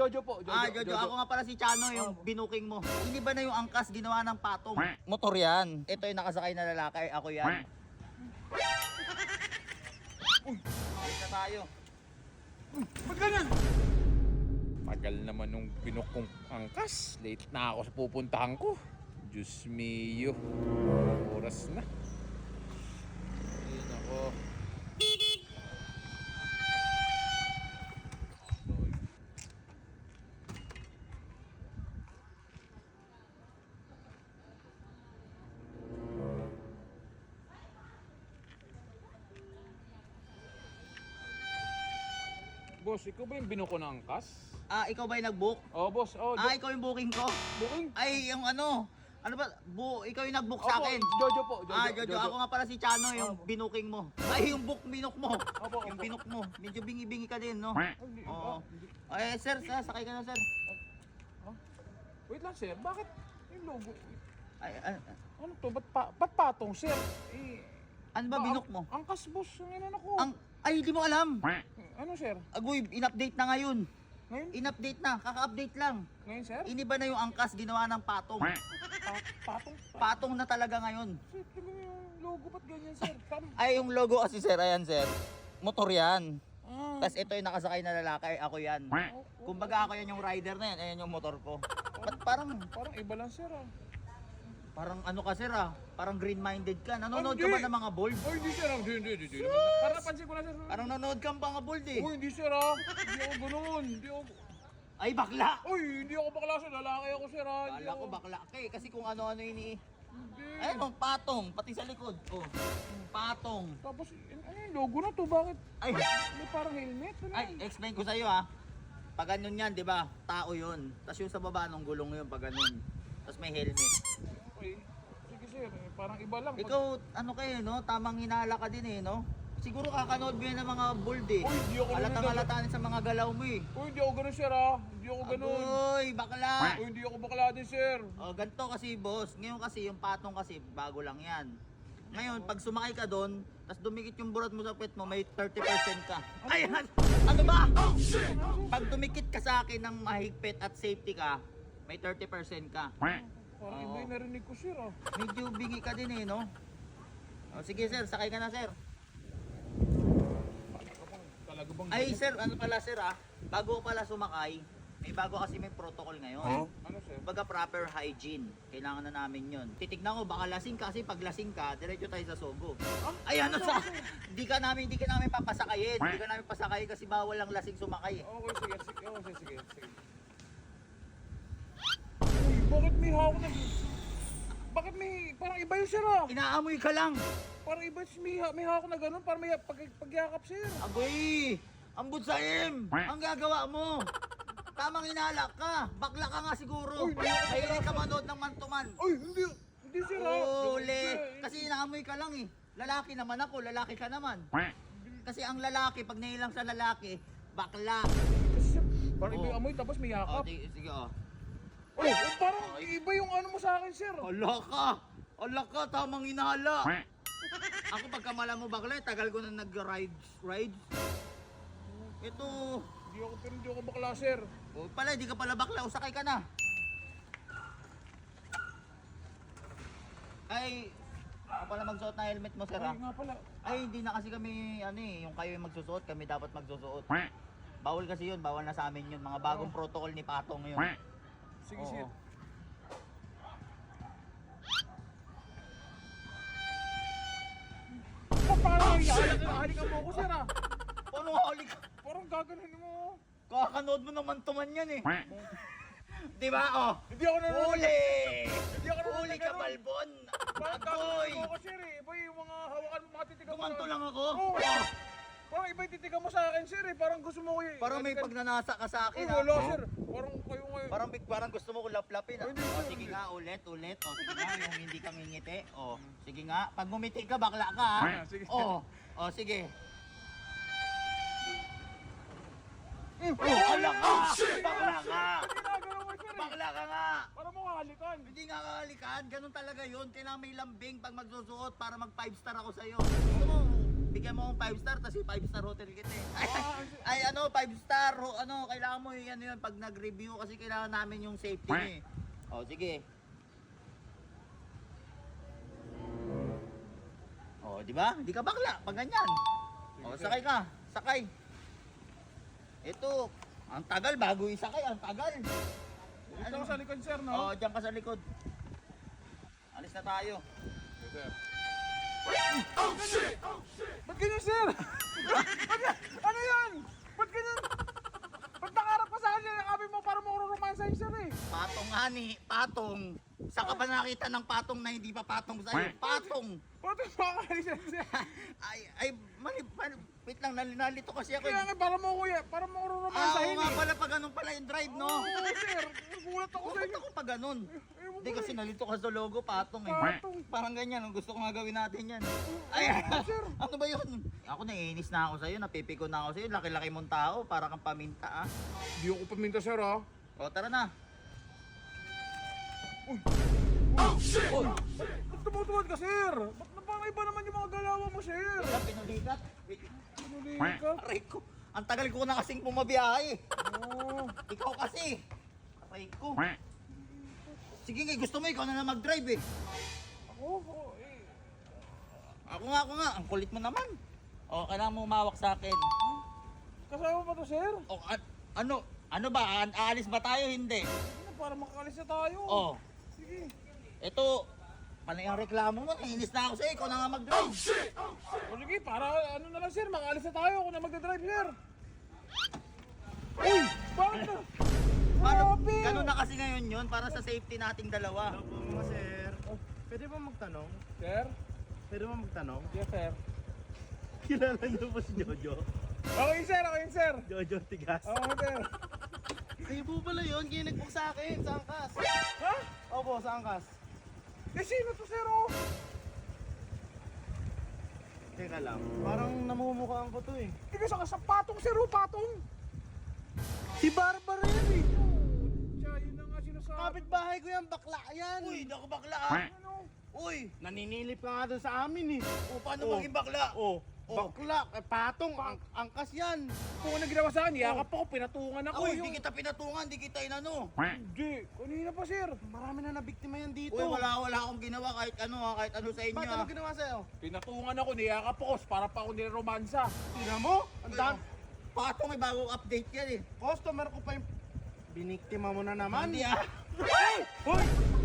Jojo po. Jojo, ah, Jojo, ako nga pala si Chano, yung Oh. binuking mo. Hindi ba na yung angkas ginawa ng patong? Motor yan. Ito yung nakasakay na lalaki, ako yan. Uy, makit na tayo. Ba't ganyan? Tagal naman nung binok kong angkas. Late na ako sa pupuntahan ko. Diyos mio. Oras na. Ayun ako. Boss, ikaw ba yung binuko ng angkas? Ah, ikaw ba yung nag-book? Oh, boss. Oh, Ah, ikaw yung booking ko. booking. Ay, yung ano, ano ba, bu, ikaw yung nag-book sa Opo, akin. Jojo po. Jojo, ah, Jojo, ako nga pala si Chano, yung Opo. binuking mo. Ay, yung book binok mo. Opo, yung opo. binok mo. Medyo bingi-bingi ka din, no? Hindi, Oo. ah. Ay, sir, sa- sakay ka na, sir. Ah, Wait lang, sir. Bakit yung logo? Ay, an- Ano to? Ba't, pa, ba't patong, sir? Eh, ano ba binok mo? Ang angkas, boss. Ang inano ko. Ang, ay, hindi mo alam. Ano, sir? Agoy, in-update na ngayon. Ngayon? In-update na, kaka-update lang. Ngayon, sir? Iniba na yung angkas ginawa ng patong. Pa- patong? Patong na talaga ngayon. Sir, yung logo. Ba't ganyan, sir? Tam Ay, yung logo kasi sir, ayan sir. Motor yan. ah, Tapos ito yung nakasakay na lalaki, ako yan. oh, oh. Kumbaga ako yan yung rider na yan, ayan yung motor ko. Ba't parang, Parang iba lang, sir, ah. Parang ano ka sir ah, parang green-minded ka. Nanonood ka ba ng mga bold? Oh, hindi, sir. Hindi, hindi, hindi. hindi. Parang napansin ko na, sir. Parang nanonood ka ng mga bold eh. Oh, hindi, sir, ah. Hindi ako ganoon. Hindi ako... Ay, bakla! Uy, hindi ako bakla, sir. Lalaki ako, sir, ah. Hindi Kala ko ako- bakla ka eh, kasi kung ano-ano ini... Hindi. Ay, ang patong, pati sa likod. Oh, patong. Tapos, ano yung logo na to? Bakit? Ay, May parang helmet? Ano? ay, explain ko sa iyo ah. Pag ganun yan, di ba? Tao yun. Tapos yung sa baba ng gulong yun, pag ganun. Tapos may helmet. Okay. Sige, sir. Eh, Parang iba lang. Pag- Ikaw, ano kayo, no? Tamang hinala ka din eh, no? Siguro kakanood mo yan ng mga bold eh. Uy, hindi ako Halatang nanonood. sa mga galaw mo eh. Uy, hindi ako ganun, sir, ah. Hindi ako ganun. Agoy, bakla! Uy, hindi ako bakla din, sir. Oh, ganito kasi boss. Ngayon kasi yung patong kasi bago lang yan. Ngayon, pag sumakay ka doon, tapos dumikit yung burat mo sa pet mo, may 30% ka. Ay, ano ba? Pag dumikit ka sa akin ng mahigpit at safety ka, may 30% ka. Parang iba yung narinig ko, sir, ah. Medyo bingi ka din eh, no? Oh, sige sir, sakay ka na sir. Talaga bang Ay sir, ano pala sir ah, bago pala sumakay, may bago kasi may protocol ngayon. Ano, sir? Kumbaga proper hygiene. Kailangan na namin yun. Titignan ko, baka lasing ka kasi pag lasing ka, diretso tayo sa Sogo. Ay ano sa, di ka namin, di ka namin papasakayin. Di ka namin pasakayin kasi bawal ang lasing sumakay. eh. Okay, sige, sige. Oh, sige, sige, bakit may hawak na... Bakit may... Parang iba yung sir, ah. Inaamoy ka lang. Parang iba yung may, may hawak na ganun. Parang may pag, pagyakap, sir. Agoy, ang budsaim, ang gagawa mo. Tamang inalak ka. Bakla ka nga siguro. Uy, di Mahilig ka manood ng man-to-man. Uy, hindi. Hindi, sir, ah. Uli. Kasi inaamoy ka lang eh. Lalaki naman ako, lalaki ka naman. Kasi ang lalaki, pag nailang sa lalaki, bakla. Kasi, sir, parang iba yung amoy, tapos may yakap. sige, sige oh. Oh, oh, parang iba yung ano mo sa akin, sir. Ala ka! Ala ka, tamang inala. Ako pagkamala mo bakla, eh, tagal ko na nag-ride. Ride. Ito. Hindi ako, pero hindi ako bakla, sir. O pala, hindi ka pala bakla. O, sakay ka na. Ay, ako pala magsuot ng helmet mo, sir, Ay, ah. nga pala. Ay, hindi na kasi kami, ano eh, yung kayo yung magsusuot, kami dapat magsusuot. Bawal kasi yun, bawal na sa amin yun. Mga bagong protocol ni Patong yun. Sige, Oo. sir. Pa, parang halik halikan mo ako, sir, ah. Paano huli ka? Parang gaganon mo. Kakanood mo naman tuman yan eh. Di ba, oh? Hindi ako nanonood. Huli! Hindi ako nanonood. Huli ng ka, ganun. Balbon! Parang gaganon mo ako, sir, eh. Iba yung mga hawakan mo, mga titigan mo. Kumanto lang ako. Oo. Oh, Parang iba yung titigan mo sa akin, sir, eh. Parang gusto mo ko eh. parang may pagnanasa ka sa Uy, akin, wala, ah. sir. Parang kayo ngayon. Parang, big- parang gusto mo ko laplapin, ah. Hindi, Oh, sir, sige nga, ulit, ulit. Oh, sige nga, yung hindi ka ngingiti. Oh, sige nga. Pag ngumiti ka, bakla ka, ah. Ah, sige. Oh, oh, sige. Mm. Oh, ala ka! Bakla ka! Ginagalaw mo, sir, eh. Bakla ka nga! Parang mo halikan. Hindi nga kakalikan, ganun talaga yun. Kailangan may lambing pag magsusuot para mag 5 star ako sa'yo. Gusto mo, bigyan mo akong 5 star, tapos 5 star hotel kita eh. Ay, Ah, ay, ano, 5 star, ho- ano, kailangan mo yung ano yun, pag nag-review, kasi kailangan namin yung safety niya eh. O, sige. O, di ba? Hindi ka bakla, pag ganyan. O, Sige, sakay ka, sakay. Ito, ang tagal bago isakay, ang tagal. Dito ako sa likod, sir, no? Oo, diyan ka sa likod. Alis na tayo. Yes, sir. Ba't ganyan, sir? Ba't yan? Ano yan? Ba't ganyan? Ba't nakarap ka sa akin? Nakabi mo para mo romansa sir eh. Patong hani, patong. Saan ka pa nakita ng patong na hindi pa patong sa'yo? Patong. Ba't yung makakalis yan, sir? Ay, ay, mali, mali, wait lang, nal- nalito kasi ako. Kaya eh. nga, para mo kuya, para mo Ah, oo romansahin nga eh. pala pag ganun pala yung drive, no? Oo, sir. Nagulat ako sa Bakit ako pa ganun? Ewan Hindi ko kasi eh. nalito ka sa logo, patong eh. Patong. Parang ganyan, ang gusto ko nga gawin natin yan. Ay, sir. Ba yun? Ako naiinis na ako sa'yo, napipiko na ako sa'yo. Laki-laki mong tao, para kang paminta ah. Hindi ako paminta, sir, ah. O, tara na. Ba't tumutuwad ka, sir? Ba't na parang iba naman yung mga galawa mo, sir? Wala, pinulikat. Pinuli ka. Aray ko, ang tagal ko na kasing pumabiyahe. Oo. Ikaw kasi. Aray ko. Sige nga, gusto mo, ikaw na lang mag-drive eh. Ako, ako, nga, ako nga, ang kulit mo naman. O, kailangan mo umawak sa akin. Kasama pa to, sir? O, an- ano, ano ba, Aan- aalis ba tayo? Hindi. Ano, para makakalis na tayo. O, Sige. ito, panay ang reklamo mo, naiinis na ako sa'yo, ikaw na nga mag-drive. O sige, para ano na lang, sir. Makakalis na tayo. Ako na magdadrive, sir. Uy! Bakit na? Paano, Grabe! ganun na kasi ngayon yun, para sa safety nating dalawa. Hello po mga sir. Pwede ba magtanong? Sir? Pwede ba magtanong? Yes, sir. Kilala niyo po si Jojo? Ako yun, sir. Ako yun, sir. Jojo Tigas. Oo, sir. Kayo po pala yun, ginig po sa akin, sa angkas. Ha? Opo, sa angkas. Eh, sino to, sir, oh? Teka lang, parang namumukhaan ko to eh. Ikaw sa sa patong, sir, oh, patong. Si Barbara yan eh. Siya, yun na nga sinasabi. Kapit-bahay ko yan, bakla yan. Uy, ako bakla ah. Uy, Naninilip ka nga doon sa amin eh. o, paano Oh. maging bakla? Oh, Oh. bakla, eh, patong, ang angkas yan. Kung ano ginawa sa akin, yakap ako, pinatungan ako. Uy, yung- di kita pinatungan, di kita inano. Hindi, kanina pa, sir. Marami na nabiktima yan dito. Uy, wala, wala akong ginawa kahit ano ha, kahit ano sa inyo Ba't ano ginawa sa'yo? Pinatungan ako, niyakap ako, para pa ako niromansa. Tingnan mo, ang dami. Patong may bagong update yan eh. Customer ko pa yung biniktima mo na naman. Hindi ah. Hoy!